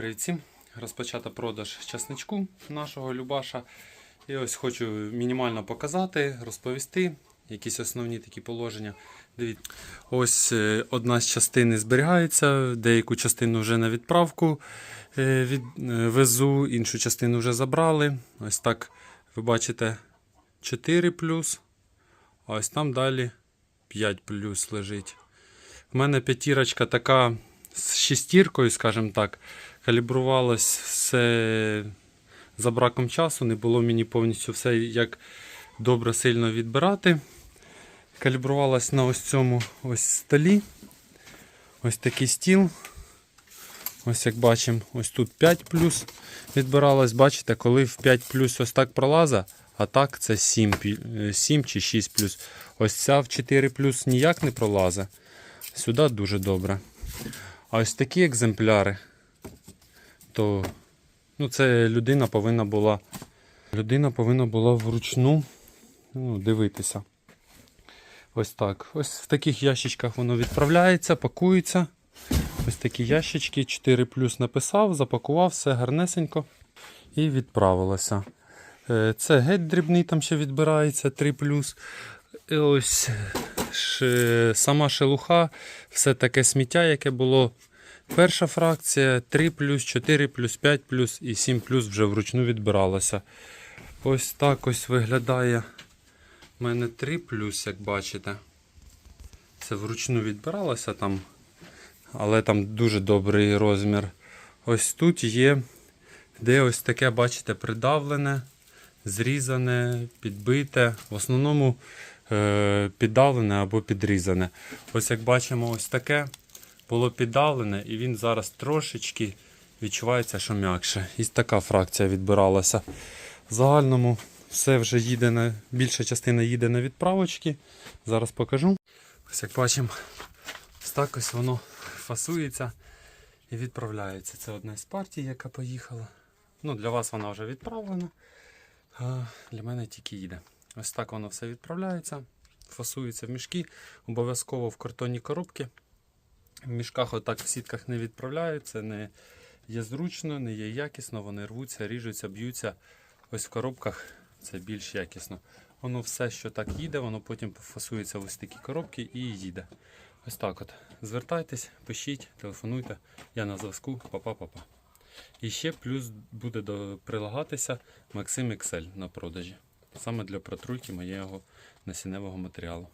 Привіт всім! Розпочато продаж часничку нашого Любаша. І ось хочу мінімально показати, розповісти якісь основні такі положення. Дивіться, ось е, одна з частини зберігається, деяку частину вже на відправку е, е, везу, іншу частину вже забрали. Ось так ви бачите 4 а ось там далі 5 лежить. У мене п'ятірочка така з шестіркою, скажімо так, калібрувалось все за браком часу. Не було мені повністю все як добре сильно відбирати. Калібрувалась на ось цьому ось столі. Ось такий стіл. Ось як бачимо, ось тут 5 плюс відбиралось. Бачите, коли в 5 плюс ось так пролаза, а так це 7, е, 7 чи 6 плюс. Ось ця в 4 плюс ніяк не пролазить. Сюди дуже добре. А ось такі екземпляри, то ну, це людина повинна була. Людина повинна була вручну ну, дивитися. Ось так. Ось в таких ящичках воно відправляється, пакується. Ось такі ящички, 4 плюс написав, запакував, все гарнесенько і відправилося. Е, Це геть дрібний, там ще відбирається 3 плюс. І ось ш- сама шелуха, все таке сміття, яке було. Перша фракція 3 плюс, 4 плюс, 5 плюс і 7 плюс вже вручну відбиралося. Ось так ось виглядає. У мене 3 плюс, як бачите. Це вручну відбиралося там, але там дуже добрий розмір. Ось тут є, де ось таке, бачите, придавлене, зрізане, підбите. В основному е, піддавлене або підрізане. Ось як бачимо, ось таке було піддавлене, і він зараз трошечки відчувається, що м'якше. І така фракція відбиралася. В загальному все вже їде на більша частина їде на відправочки. Зараз покажу. Ось як бачимо, ось так ось воно фасується і відправляється. Це одна з партій, яка поїхала. Ну, для вас вона вже відправлена. А для мене тільки їде. Ось так воно все відправляється, фасується в мішки, обов'язково в картонні коробки. В мішках отак в сітках не відправляють, це не є зручно, не є якісно, вони рвуться, ріжуться, б'ються. Ось в коробках це більш якісно. Воно все, що так їде, воно потім фасується в ось такі коробки і їде. Ось так от. Звертайтесь, пишіть, телефонуйте. Я на зв'язку. Па-па-па-па. І ще плюс буде прилагатися Maxim XL на продажі. Саме для протруйки моєго насінневого матеріалу.